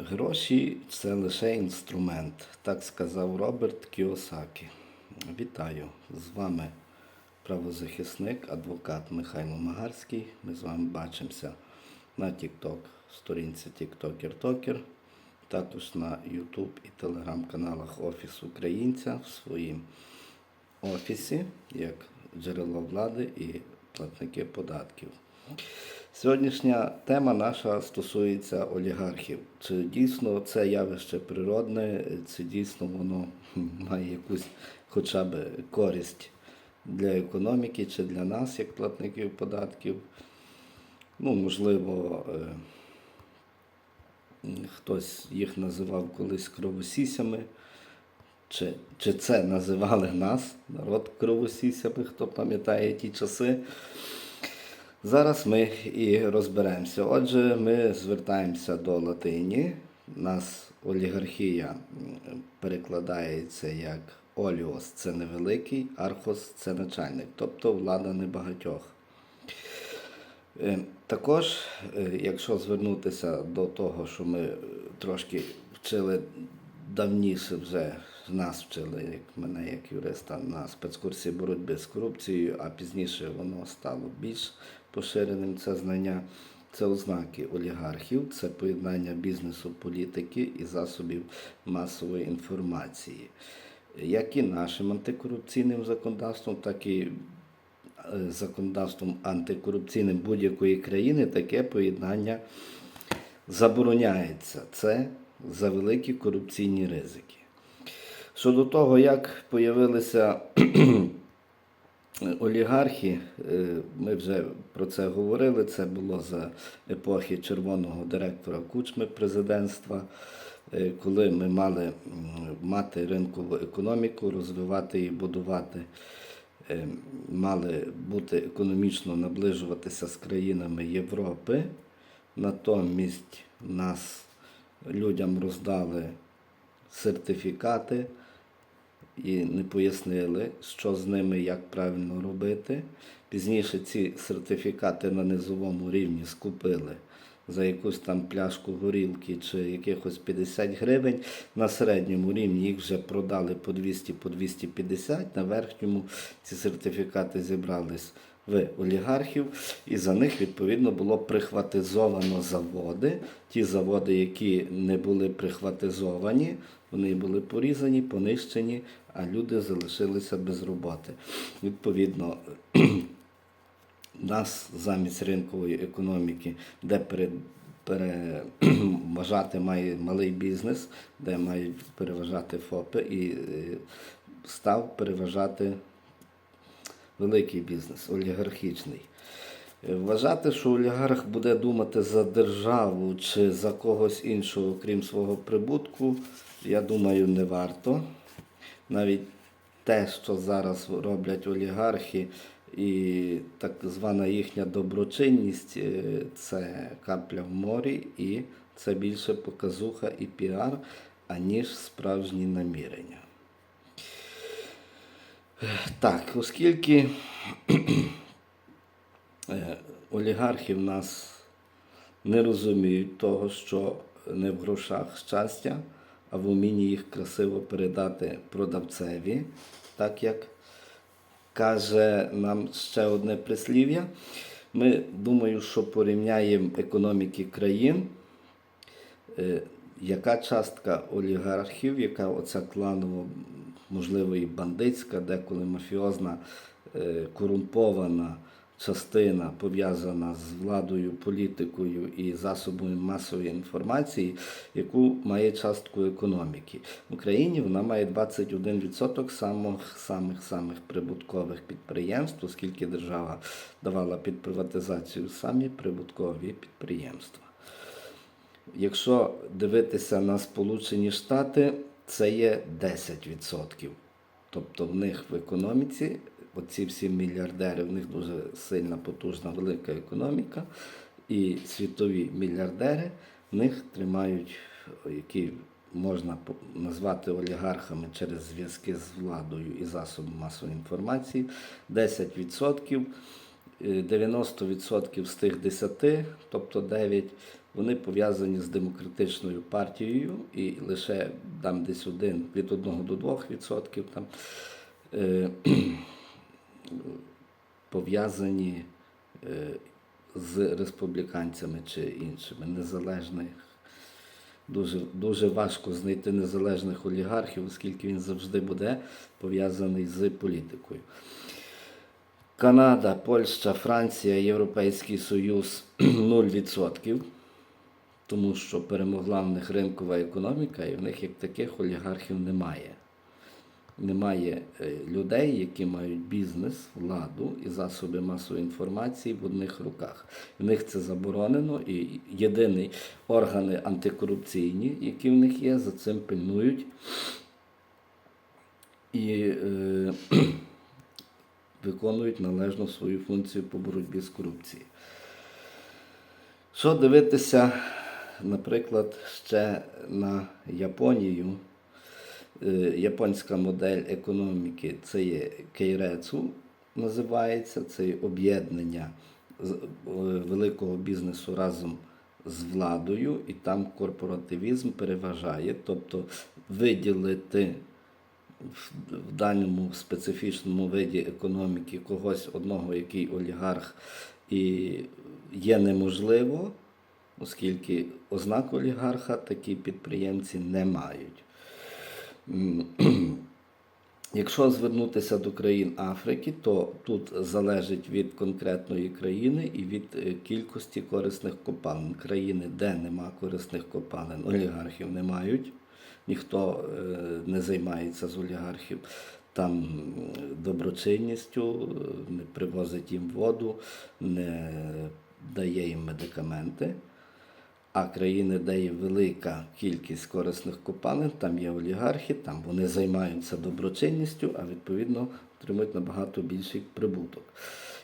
Гроші це лише інструмент, так сказав Роберт Кіосакі. Вітаю! З вами правозахисник, адвокат Михайло Магарський. Ми з вами бачимося на TikTok, сторінці TikToker Talker, також на YouTube і телеграм-каналах Офіс Українця в своїм офісі, як джерело влади і платники податків. Сьогоднішня тема наша стосується олігархів. Чи дійсно це явище природне, чи дійсно воно має якусь хоча б користь для економіки чи для нас, як платників податків? Ну, можливо, е, хтось їх називав колись кровосісями. Чи, чи це називали нас, народ кровосісями, хто пам'ятає ті часи? Зараз ми і розберемося. Отже, ми звертаємося до латині. У нас олігархія перекладається як оліос це невеликий, архос це начальник, тобто влада небагатьох. Е, Також, е, якщо звернутися до того, що ми трошки вчили давніше вже нас вчили, як мене як юриста, на спецкурсі боротьби з корупцією, а пізніше воно стало більш поширеним це знання. Це ознаки олігархів, це поєднання бізнесу, політики і засобів масової інформації. Як і нашим антикорупційним законодавством, так і е, законодавством антикорупційним будь-якої країни таке поєднання забороняється. Це за великі корупційні ризики. Щодо того, як появилися олігархи, е, ми вже про це говорили. Це було за епохи червоного директора Кучми президентства, е, коли ми мали мати ринкову економіку, розвивати і будувати. е, Мали бути економічно наближуватися з країнами Європи. Натомість нас людям роздали сертифікати і не пояснили, що з ними, як правильно робити. Пізніше ці сертифікати на низовому рівні скупили за якусь там пляшку горілки чи якихось 50 гривень. На середньому рівні їх вже продали по 200 по 250. На верхньому ці сертифікати зібрались в олігархів, і за них відповідно було прихватизовано заводи. Ті заводи, які не були прихватизовані, вони були порізані, понищені, а люди залишилися без роботи. Відповідно, нас замість ринкової економіки, де перед переважати має малий бізнес, де мають переважати ФОПи, і е, став переважати великий бізнес, олігархічний. Е, Вважати, що олігарх буде думати за державу чи за когось іншого, крім свого прибутку, я думаю, не варто. Навіть те, що зараз роблять олігархи, і так звана їхня доброчинність е, це капля в морі, і це більше показуха і піар, аніж справжні намірення. Так, оскільки е, олігархи в нас не розуміють того, що не в грошах щастя, а в умінні їх красиво передати продавцеві, так як каже нам ще одне прислів'я. Ми думаю, що порівняємо економіки країн, е, яка частка олігархів, яка оця кланово, можливо, і бандитська, деколи мафіозна, е, корумпована частина пов'язана з владою, політикою і засобами масової інформації, яку має частку економіки. В Україні вона має 21% самих самих самих прибуткових підприємств, оскільки держава давала під приватизацію самі прибуткові підприємства. Якщо дивитися на Сполучені Штати, це є 10%. Тобто в них в економіці, оці всі мільярдери, в них дуже сильна, потужна, велика економіка, і світові мільярдери в них тримають, які можна назвати олігархами через зв'язки з владою і засобами масової інформації, 10% е, 90% з тих 10, тобто 9, вони пов'язані з демократичною партією, і лише там десь один від 1 до 2% там, е, пов'язані е, з республіканцями чи іншими незалежних. Дуже, дуже важко знайти незалежних олігархів, оскільки він завжди буде пов'язаний з політикою. Канада, Польща, Франція, Європейський Союз 0%, тому що перемогла в них ринкова економіка, і в них як таких олігархів немає. Немає е, людей, які мають бізнес, владу і засоби масової інформації в одних руках. В них це заборонено, і єдині органи антикорупційні, які в них є, за цим пильнують. І е, виконують належно свою функцію по боротьбі з корупцією. Що дивитися, наприклад, ще на Японію? Е, Японська модель економіки це є кейрецу, називається, це об'єднання е, великого бізнесу разом з владою, і там корпоративізм переважає, тобто виділити в даному специфічному виді економіки когось одного, який олігарх, і є неможливо, оскільки ознак олігарха такі підприємці не мають. Якщо звернутися до країн Африки, то тут залежить від конкретної країни і від е, кількості корисних копалин. Країни, де нема корисних копалин, олігархів не мають, ніхто е, не займається з олігархів там доброчинністю, е, не привозить їм воду, не дає їм медикаменти. А країни, де є велика кількість корисних копалин, там є олігархи, там вони займаються доброчинністю, а відповідно отримують набагато більший прибуток.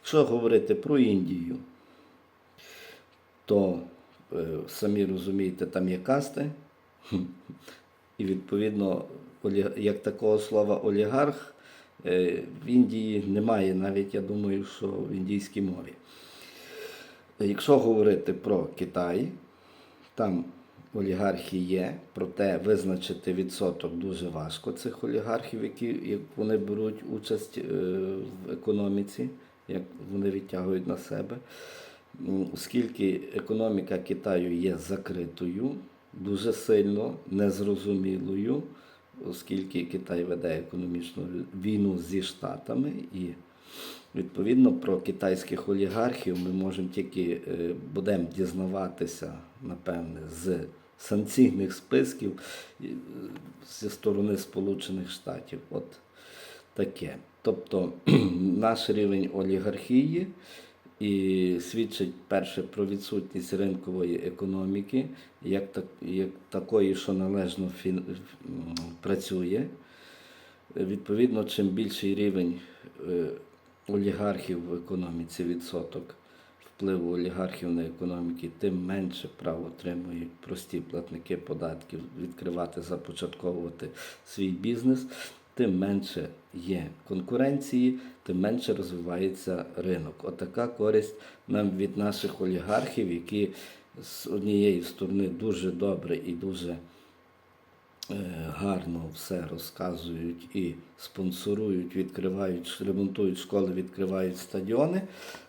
Якщо говорити про Індію, то е, самі розумієте, там є касти, і відповідно, як такого слова олігарх е, в Індії немає, навіть я думаю, що в індійській мові. Якщо говорити про Китай, там олігархи є, проте визначити відсоток дуже важко цих олігархів, які як вони беруть участь е, в економіці, як вони відтягують на себе. Оскільки економіка Китаю є закритою, дуже сильно незрозумілою, оскільки Китай веде економічну війну зі Штатами і Відповідно, про китайських олігархів ми можемо тільки е, будемо дізнаватися, напевне, з санкційних списків е, зі сторони Сполучених Штатів. От таке. Тобто наш рівень олігархії і свідчить перше про відсутність ринкової економіки, як, так, як такої, що належно фін, працює. Відповідно, чим більший рівень е, олігархів в економіці відсоток впливу олігархів на економіки, тим менше прав отримують прості платники податків відкривати, започатковувати свій бізнес, тим менше є конкуренції, тим менше розвивається ринок. Отака користь нам від наших олігархів, які з однієї сторони дуже добре і дуже гарно все розказують і спонсорують, відкривають, ремонтують школи, відкривають стадіони,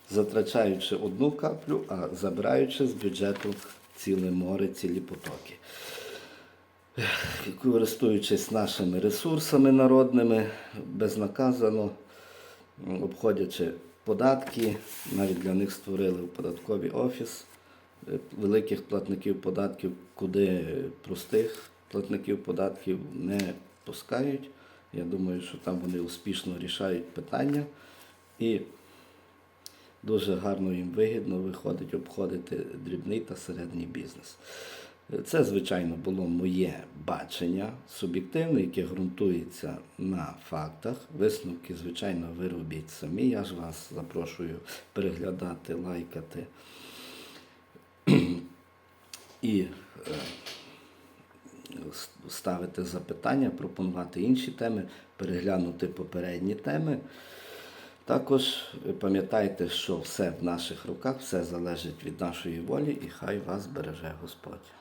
затрачаючи одну каплю, а забираючи з бюджету ціле море, цілі потоки. Користуючись нашими ресурсами народними, безнаказано, обходячи податки, навіть для них створили податковий офіс е, великих платників податків, куди простих платників податків не пускають. Я думаю, що там вони успішно рішають питання і дуже гарно їм вигідно виходить обходити дрібний та середній бізнес. Це, звичайно, було моє бачення суб'єктивне, яке ґрунтується на фактах. Висновки, звичайно, ви робіть самі. Я ж вас запрошую переглядати, лайкати і е, ставити запитання, пропонувати інші теми, переглянути попередні теми. Також пам'ятайте, що все в наших руках, все залежить від нашої волі, і хай вас береже Господь.